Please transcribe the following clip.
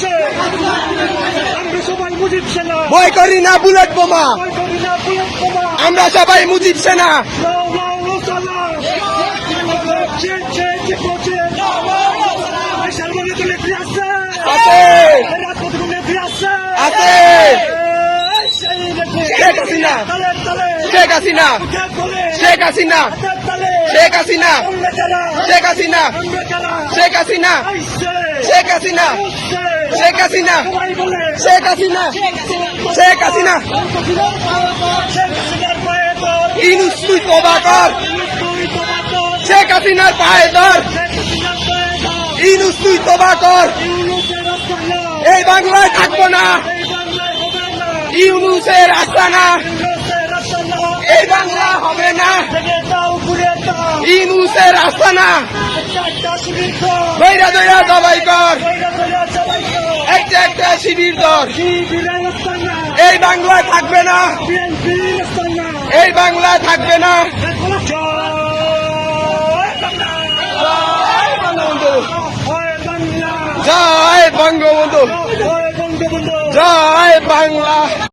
দেশে আমরা সবাই মুজিব সেনা। ভয় করি না বুলেট বোমা। আমরা সবাই মুজিব সেনা। শেখ হাসিনা। শেখ হাসিনা। শেখ হাসিনা। শেখ হাসিনা। শেখ হাসিনা। শেখ হাসিনা। শেখ হাসিনা। শেখ হাসিনা শেখ হাসিনা শেখ হাসিনা। ইনুস, তুই তোবা কর। শেখ হাসিনার পায়ে ধর। ইনুস, তুই তোবা কর এই বাংলায় থাকব না। ইউনুসের আস্তানা এই বাংলা হবে না। ইনুসের আস্তানা দৈরা দৈরা জবাই কর কইরা কইরা সবাই কর। একটা একটা শিবির দল। এই বাংলায় থাকবে না। এই বাংলায় থাকবে না। জয় বঙ্গবন্ধু। জয় বাংলা।